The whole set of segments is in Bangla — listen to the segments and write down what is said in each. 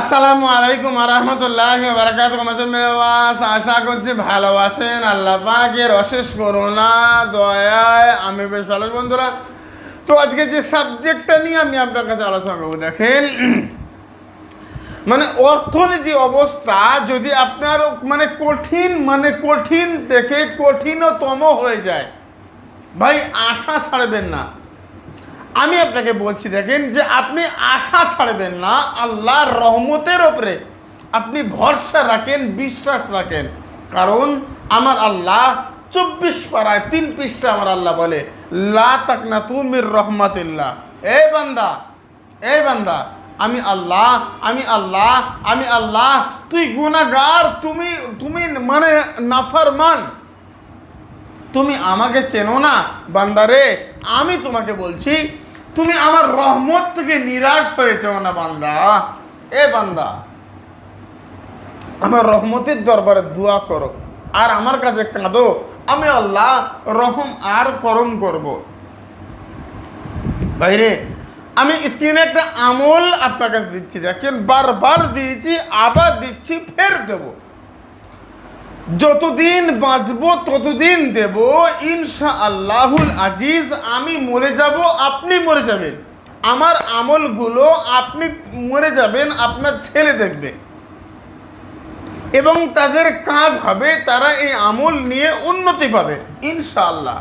আসসালামু আলাইকুম আরহামতুল্লাহ বারাকাত আশা করছি ভালো আছেন। আল্লাহ অশেষ করোনা দয়ায় আমি বেশ ভালো বন্ধুরা। তো আজকে যে সাবজেক্টটা নিয়ে আমি আপনার কাছে আলোচনা করব, দেখেন। মানে অর্থনীতি অবস্থা যদি আপনার মানে কঠিন মানে কঠিন থেকে কঠিনতম হয়ে যায়। ভাই, আশা ছাড়বেন না। আমি আপনাকে বলছি দেখেন যে আপনি আশা ছাড়বেন না, আল্লাহর রহমতের ওপরে আপনি ভরসা রাখেন, বিশ্বাস রাখেন। কারণ আমার আল্লাহ চব্বিশ পাড়ায় তিন পৃষ্ঠা আমার আল্লাহ বলে, লা তুমির রহমতুল্লাহ। এই বান্দা এই বান্দা, আমি আল্লাহ আমি আল্লাহ আমি আল্লাহ, তুই গুনাগার তুমি তুমি মানে নাফরমান। তুমি আমাকে চেনো না। বান্দারে আমি তোমাকে বলছি তুমি আমার রহমত থেকে নিরাশ হয়েছ না, বান্দা? এ বান্দা, আমার রহমতের দরবারে দোয়া করো, আর আমার কাছে কাঁদো। আমি আল্লাহ রহম আর করম করব। বাইরে আমি স্ক্রিনে একটা আমল আপনার কাছে দিচ্ছি। দেখেন, বারবার দিয়েছি, আবার দিচ্ছি, ফের দেবো। যতদিন বাঁচবো, ততদিন দেব। ইনশা আল্লাহুল আজিজ, আমি মরে যাব, আপনি মরে যাবেন। আমার আমলগুলো আপনি মরে যাবেন, আপনার ছেলে দেখবে। এবং তাদের কাজ হবে, তারা এই আমল নিয়ে উন্নতি পাবে, ইনশাআল্লাহ।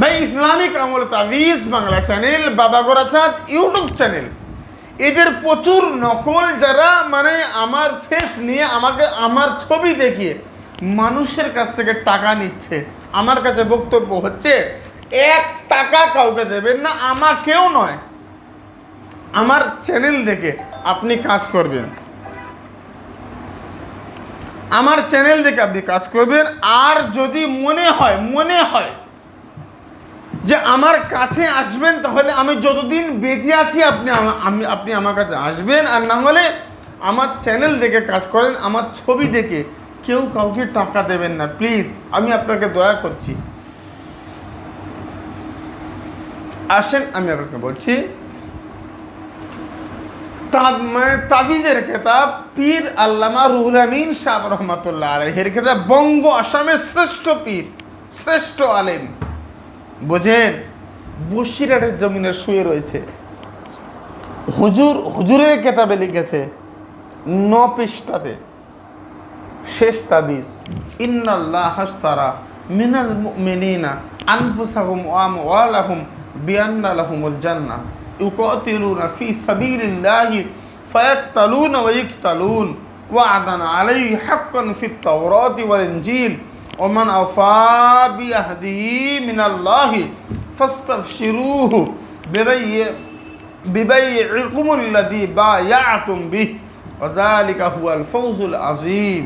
ভাই, ইসলামিক আমল তাবিজ, বাংলা চ্যানেল বাবা গোরাচাঁদ ইউটিউব চ্যানেল এদের প্রচুর নকল যারা মানে আমার ফেস নিয়ে আমাকে, আমার ছবি দেখিয়ে মানুষের কাছ থেকে টাকা নিচ্ছে। আমার কাছে বক্তব্য হচ্ছে, এক টাকা কাউকে দেবেন না, আমাকেও নয়। আমার চ্যানেল দেখে আপনি কাজ করবেন। আমার চ্যানেল দেখে আপনি কাজ করবেন, আর যদি মনে হয় মনে হয় যে আমার কাছে আসবেন তাহলে আমি যতদিন বেঁচে আছি, আপনি আমি আপনি আমার কাছে আসবেন। আর না হলে আমার চ্যানেল দেখে কাজ করেন, আমার ছবি দেখে। কেউ কাউকে টাকা দেবেন না প্লিজ আমি আপনাকে দয়া করছি। আসেন, আমি আপনাকে বলছি। তাবিজের খেতাব, পীর আল্লামা রুহুল আমিন সাহ রহমতুল্লাহ আলহের খেতাব, বঙ্গ আসামের শ্রেষ্ঠ পীর, শ্রেষ্ঠ আলেম। বোঝেন বসিরহাটের জমিনে শুয়ে রয়েছে। হুজুর, হুজুরের কেতাবে লিখেছে, ন পৃষ্ঠাতে, শেষ তাবিজ, ইন্নাল্লাহ হাস্তারা মিনাল মুমিনিনা আনফুসাহুম ওয়া আমওয়ালাহুম বিআন্না লাহুমুল জান্নাহ। ইউকাতিলুনা ফি সাবিলিল্লাহি ফায়াকতালুনা ওয়া ইকতালুন। ওয়া'দান আলাইহি হাক্কান ফিত তাওরাতি ওয়াল ইনজিল। ওমান আফাবি মিনাল্লাহি ফাস্তাবশিরুহু বিবাইয়ে বিবাইকুমুল্লাদি বা ইয়াতুম বিহ ওযালিকা হুয়াল ফৌজুল আজিম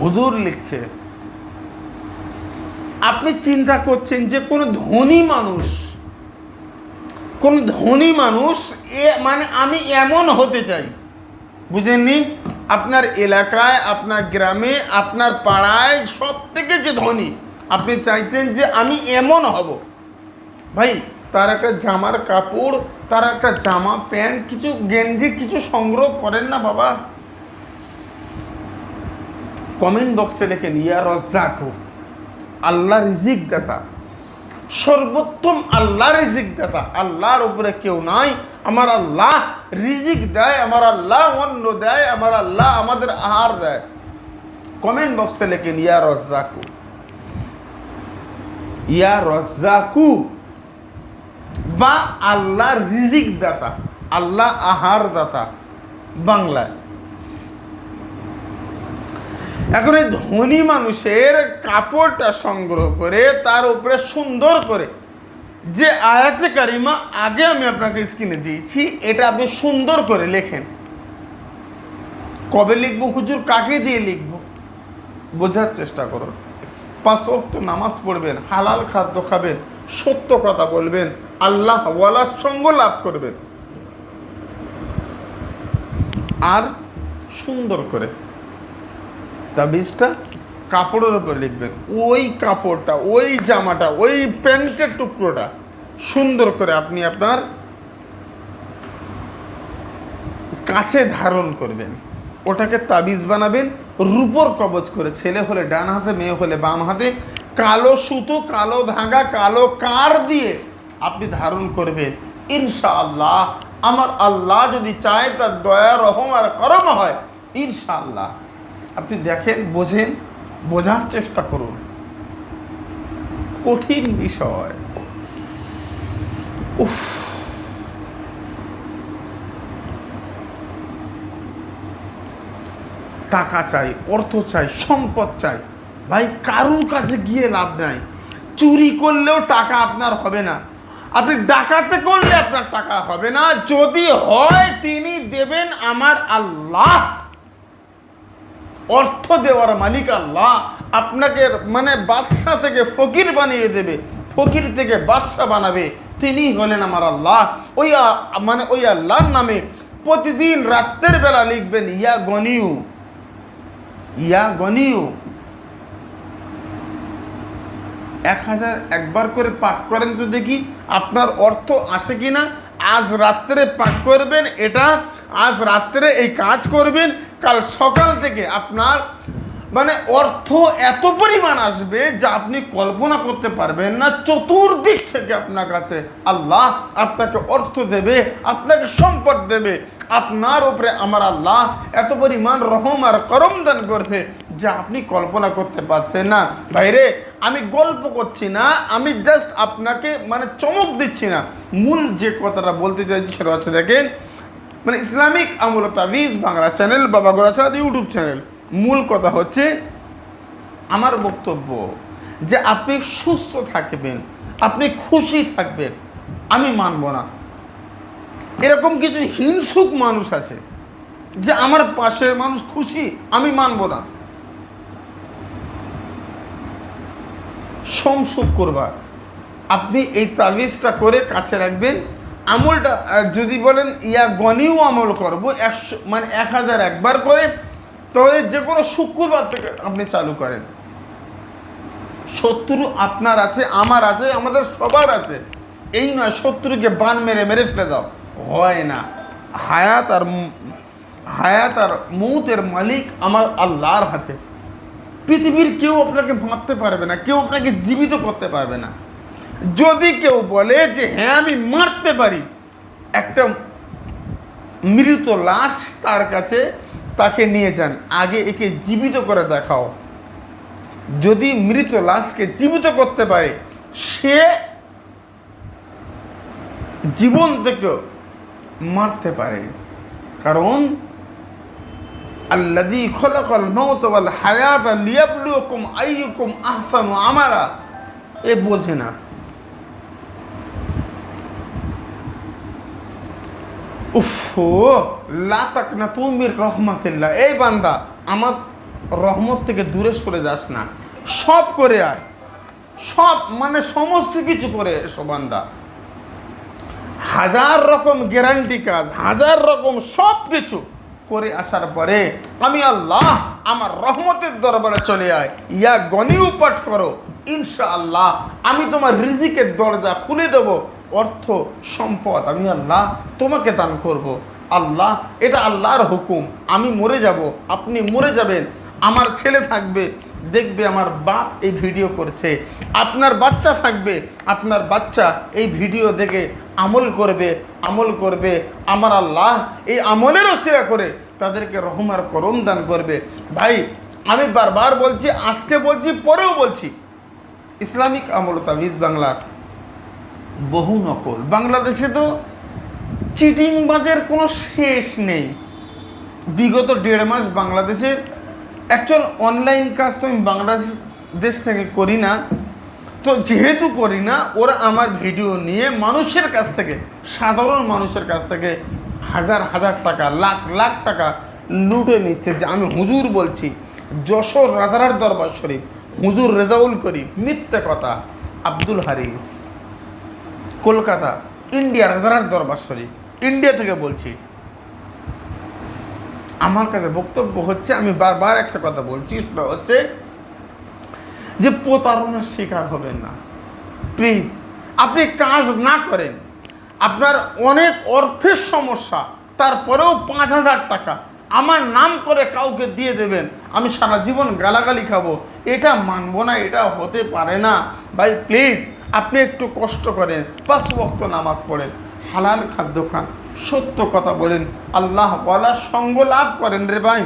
হুজুর লিখছে, আপনি চিন্তা করছেন যে কোন ধনী মানুষ, কোন ধনী মানুষ এ মানে আমি এমন হতে চাই, বুঝেননি? আপনার এলাকায়, আপনার গ্রামে, আপনার পাড়ায় সব থেকে যে ধনী, আপনি চাইছেন যে আমি এমন হব। ভাই, তার একটা জামার কাপড়, তার একটা জামা প্যান্ট, কিছু গেঞ্জি, কিছু সংগ্রহ করেন না বাবা। কমেন্ট বক্সে লেখেন ইয়া রজ্জাকু, আল্লাহ রিজিক দাতা। সর্বোত্তম আল্লাহ রিজিক দাতা। আল্লাহর উপরে কেউ নাই, আমার আল্লাহ রিজিক দেয়, আমার আল্লাহ অন্ন দেয়, আমার আল্লাহ আমাদের আহার দেয়। কমেন্ট বক্সে লেখেন, ইয়া রজ্জাকু। ইয়া রজ্জাকু। বা আল্লাহ রিজিক দাতা আল্লাহ আহার দাতা বাংলায়। এখন এই ধনী মানুষের কাপড়টা সংগ্রহ করে, তার উপরে সুন্দর করে যে আয়াতে কারিমা আগে আমি আপনাকে স্ক্রিনে দিয়েছি, এটা আপনি সুন্দর করে লেখেন। কবে লিখব? হুজুর কাকে দিয়ে লিখব? বোঝার চেষ্টা করুন। পাঁচ ওয়াক্ত নামাজ পড়বেন, হালাল খাদ্য খাবেন, সত্য কথা বলবেন, আল্লাহ ওয়ালার সঙ্গ লাভ করবেন। আর সুন্দর করে। তাবিজটা কাপড়ের উপর লিখবেন। ওই কাপড়টা, ওই জামাটা, ওই প্যান্টের টুকরোটা সুন্দর করে আপনি আপনার কাছে ধারণ করবেন। ওটাকে তাবিজ বানাবেন, রূপর কবচ করে, ছেলে হলে ডান হাতে, মেয়ে হলে বাম হাতে, কালো সুতো, কালো ধাগা, কালো কার দিয়ে আপনি ধারণ করবেন। ইনশাআল্লাহ, আমার আল্লাহ যদি চায়, তার দয়া, রহম আর করম হয়, ইনশাআল্লাহ। আপনি দেখেন, বোঝেন বোঝার চেষ্টা করুন। কঠিন বিষয়। উফ। টাকা চাই, অর্থ চাই, সম্পদ চাই। ভাই, কারুর কাছে গিয়ে লাভ নাই। চুরি করলেও টাকা আপনার হবে না। আপনি ডাকাতে করলে আপনার টাকা হবে না। যদি হয়, তিনি দেবেন আমার আল্লাহ। অর্থ দেওয়ার মালিক আল্লাহ আপনাকে মানে বাদশাহ থেকে ফকির বানিয়ে দেবে, ফকির থেকে বাদশা বানাবে। তিনি হলেন আমার আল্লাহ। ওই মানে ওই আল্লাহর নামে প্রতিদিন রাত্রের বেলা লিখবেন, ইয়া গনিউ ইয়া গনিউ। এক হাজার একবার করে পাঠ করেন তো দেখি আপনার অর্থ আসে কি না আজ রাত্রে পাঠ করবেন এটা, আজ রাত্রে এই কাজ করবেন, কাল সকাল থেকে আপনার মানে অর্থ এত পরিমাণ আসবে যা আপনি কল্পনা করতে পারবেন না। চতুর্দিক থেকে আপনার কাছে আল্লাহ আপনাকে অর্থ দেবে, আপনাকে সম্পদ দেবে, আপনার উপরে আমার আল্লাহ এত পরিমাণ রহম আর করম দান করবে। যা আপনি কল্পনা করতে পারছেন না। বাইরে আমি গল্প করছি না, আমি জাস্ট আপনাকে মানে চমক দিচ্ছি না। মূল যে কথাটা বলতে চাইছি সেটা হচ্ছে দেখেন মানে ইসলামিক আমল তাবিজ বাংলা চ্যানেল বাবা গোরাচাঁদ ইউটিউব চ্যানেল মূল কথা হচ্ছে, আমার বক্তব্য যে আপনি সুস্থ থাকবেন, আপনি খুশি থাকবেন, আমি মানব না। এরকম কিছু হিংসুক মানুষ আছে, যে আমার পাশের মানুষ খুশি, আমি মানব না। সোম শুক্রবার আপনি এই তাবিজটা করে কাছে রাখবেন। আমলটা যদি বলেন, ইয়া গনিও আমল করব একশো মানে এক হাজার একবার করে, তবে যে কোনো শুক্রবার থেকে আপনি চালু করেন। শত্রু আপনার আছে, আমার আছে, আমাদের সবার আছে। এই নয়, শত্রুকে বান মেরে মেরে ফেলে দাও। হয় না। হায়াত আর হায়াত আর মৌতের মালিক আমার আল্লাহর হাতে। পৃথিবীর কেউ আপনাকে মারতে পারবে না, কেউ আপনাকে জীবিত করতে পারবে না। যদি কেউ বলে যে হ্যাঁ আমি মারতে পারি। একটা মৃত লাশ তার কাছে, তাকে নিয়ে যান, আগে একে জীবিত করে দেখাও। যদি মৃত লাশকে জীবিত করতে পারে, সে জীবন থেকেও মারতে পারে। কারণ আল্লাদি খলাকাল মাউত ওয়াল হায়াত লিয়াবলুকুম আইয়ুকুম আহসানু আমারা এ বোঝে না। উফ লা তাকনা তুমির রহমাতিল্লাহ। এই বান্দা, আমার রহমত থেকে দূরে সরে যাস না। সব করে আয়। সব মানে সমস্ত কিছু করে এসো বান্দা। হাজার রকম গ্যারান্টি কাজ, হাজার রকম সব কিছু। করে আসার পরে আমি আল্লাহ আমার রহমতের দরবারে চলে আয় ইয়া গনিও পাঠ করো। ইনশা আল্লাহ আমি তোমার রিজিকের দরজা খুলে দেব। অর্থ, সম্পদ আমি আল্লাহ তোমাকে দান করব। আল্লাহ, এটা আল্লাহর হুকুম। আমি মরে যাব, আপনি মরে যাবেন। আমার ছেলে থাকবে, দেখবে আমার বাপ এই ভিডিও করছে। আপনার বাচ্চা থাকবে, আপনার বাচ্চা এই ভিডিও দেখে আমল করবে আমল করবে। আমার আল্লাহ এই আমলের ওসিরা করে তাদেরকে রহমার করম দান করবে। ভাই, আমি বারবার বলছি, আজকে বলছি, পরেও বলছি। ইসলামিক আমল তাবিজ বাংলার বহু নকল। বাংলাদেশে তো চিটিংবাজের কোনো শেষ নেই। বিগত দেড় মাস বাংলাদেশের অ্যাকচুয়াল অনলাইন কাজ তো আমি বাংলাদেশ দেশ থেকে করি না। তো যেহেতু করি না, ওরা আমার ভিডিও নিয়ে মানুষের কাছ থেকে, সাধারণ মানুষের কাছ থেকে হাজার হাজার টাকা, লাখ লাখ টাকা লুটে নিচ্ছে যে আমি হুজুর বলছি। যশোর রাজারার দরবার শরীফ, হুজুর রেজাউল করি মিথ্যে কথা, আব্দুল হারিস। কলকাতা, ইন্ডিয়া রাজারার দরবার শরীফ, ইন্ডিয়া থেকে বলছি। আমার কাছে বক্তব্য হচ্ছে, আমি বারবার একটা কথা বলছি, সেটা হচ্ছে যে প্রতারণার শিকার হবেন না। প্লিজ আপনি কাজ না করেন। আপনার অনেক অর্থের সমস্যা, তারপরেও পাঁচ হাজার টাকা। আমার নাম করে কাউকে দিয়ে দেবেন, আমি সারা জীবন গালাগালি খাব। এটা মানবো না, এটা হতে পারে না। ভাই প্লিজ আপনি একটু কষ্ট করেন, পাঁচ বক্ত নামাজ পড়েন। হালাল খাদ্য খান, সত্য কথা বলেন। আল্লাহ বলার সঙ্গ লাভ করেন রে ভাই।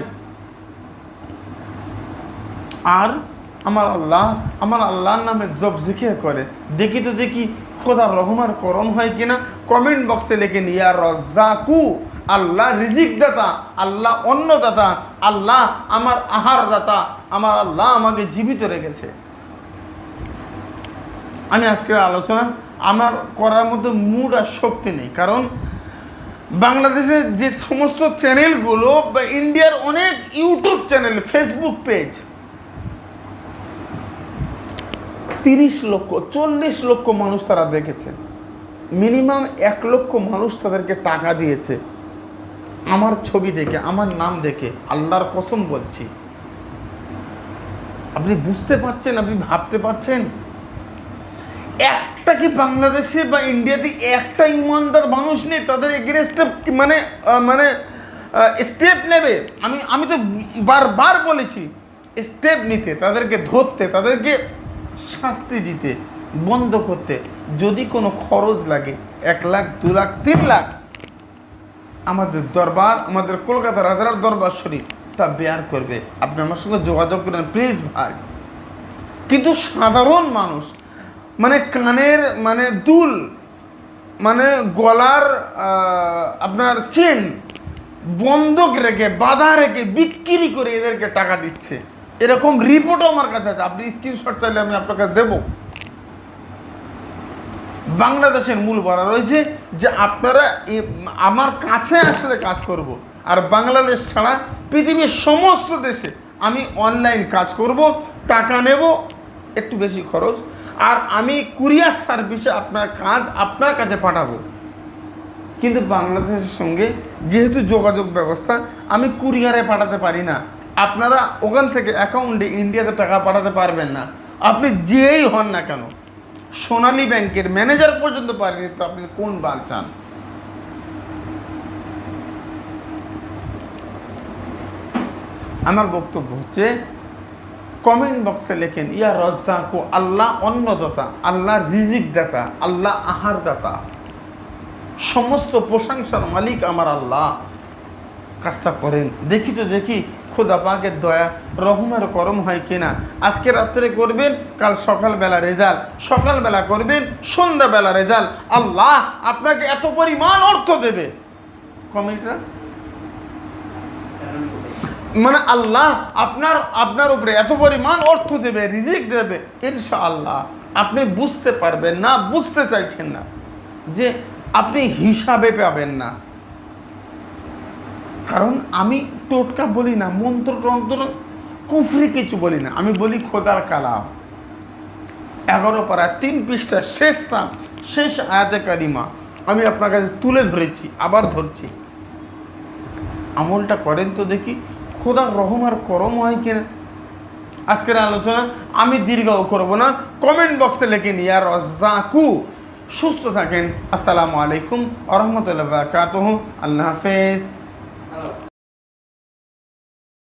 আর আমার আল্লাহ, আমার আল্লাহর নামে জব জিকির করে। দেখি তো দেখি খোদা রহমার করম হয় কিনা। কমেন্ট বক্সে লিখে ইয়া রজ্জাকু, আল্লাহ রিজিক দাতা, আল্লাহ অন্য দাতা, আল্লাহ আমার আহার দাতা, আমার আল্লাহ আমাকে জীবিত রেখেছে। আমি আজকের আলোচনা, আমার করার মধ্যে মুড আর শক্তি নেই, কারণ বাংলাদেশের যে সমস্ত চ্যানেলগুলো বা ইন্ডিয়ার অনেক ইউটিউব চ্যানেল ফেসবুক পেজ তিরিশ লক্ষ, চল্লিশ লক্ষ মানুষ তারা দেখেছে। মিনিমাম এক লক্ষ মানুষ তাদেরকে টাকা দিয়েছে। আমার ছবি দেখে, আমার নাম দেখে, আল্লাহর কসম বলছি। আপনি বুঝতে পারছেন, আপনি ভাবতে পারছেন? একটা কি বাংলাদেশে বা ইন্ডিয়াতে একটা ইমানদার মানুষ নেই, তাদের এগেনস্টে মানে মানে স্টেপ নেবে? আমি আমি তো বারবার বলেছি স্টেপ নিতে, তাদেরকে ধরতে, তাদেরকে শাস্তি দিতে, বন্ধ করতে, যদি কোনো খরচ লাগে, এক লাখ, দু লাখ, তিন লাখ, আমাদের দরবার, আমাদের কলকাতার রাজার দরবার শরীফ, তা বেয়ার করবে। আপনি আমার সঙ্গে যোগাযোগ করেন প্লিজ ভাই। কিন্তু সাধারণ মানুষ মানে কানের মানে দুল মানে গলার আপনার চেন, বন্ধক রেখে, বাধা রেখে বিক্রি করে এদেরকে টাকা দিচ্ছে। এরকম রিপোর্টও আমার কাছে আছে। আপনি স্ক্রিনশট চাইলে আমি আপনার কাছে দেবো। বাংলাদেশের মূল বলা রয়েছে যে আপনারা আমার কাছে আসলে কাজ করব। আর বাংলাদেশ ছাড়া পৃথিবীর সমস্ত দেশে আমি অনলাইন কাজ করব, টাকা নেব, একটু বেশি খরচ, আর আমি কুরিয়ার সার্ভিসে আপনার কাজ আপনার কাছে পাঠাবো। কিন্তু বাংলাদেশের সঙ্গে যেহেতু যোগাযোগ ব্যবস্থা, আমি কুরিয়ারে পাঠাতে পারি না। আপনারা ওখান থেকে অ্যাকাউন্টে ইন্ডিয়াতে টাকা পাঠাতে পারবেন না। আপনি যেই হন না কেন, সোনালী ব্যাংকের ম্যানেজার পর্যন্ত পারেনি তো আপনি কোন বার চান? আমার বক্তব্য হচ্ছে কমেন্ট বক্সে লেখেন, ইয়া রজ্জাকু, আল্লাহ অন্নদাতা, আল্লাহ রিজিক দাতা আল্লাহ আহার দাতা সমস্ত প্রশংসার মালিক আমার আল্লাহ। কাজটা করেন, দেখি তো দেখি খোদা পাকের দয়া রহমের করম হয় কিনা? আজকে রাত্রে করবেন, কাল সকালবেলা রেজাল্ট। সকালবেলা করবেন, সন্ধ্যাবেলা রেজাল্ট। আল্লাহ আপনাকে এত পরিমাণ অর্থ দেবে। কমেন্টরা মানে আল্লাহ আপনার আপনার উপরে এত পরিমাণ অর্থ দেবে, রিজিক দেবে, ইনশাআল্লাহ। আপনি বুঝতে পারবেন না, বুঝতে চাইছেন না যে আপনি হিসাবে পাবেন না। কারণ আমি টোটকা বলি না, মন্ত্র টন্ত্র কুফরি কিছু বলি না। আমি বলি খোদার কালাম। এগারো পারা, তিন পৃষ্ঠা, শেষ থাম শেষ আয়াতে কারিমা। আমি আপনার কাছে তুলে ধরেছি, আবার ধরছি। আমলটা করেন তো দেখি, খোদার রহম আর করম হয় কিনা? আজকের আলোচনা আমি দীর্ঘ করব না কমেন্ট বক্সে লিখে নিয়ে আর রজ্জাকু সুস্থ থাকেন। আসসালামু আলাইকুম আ রহমতুল্লাহ বারকাতুহু। আল্লাহ হাফেজ।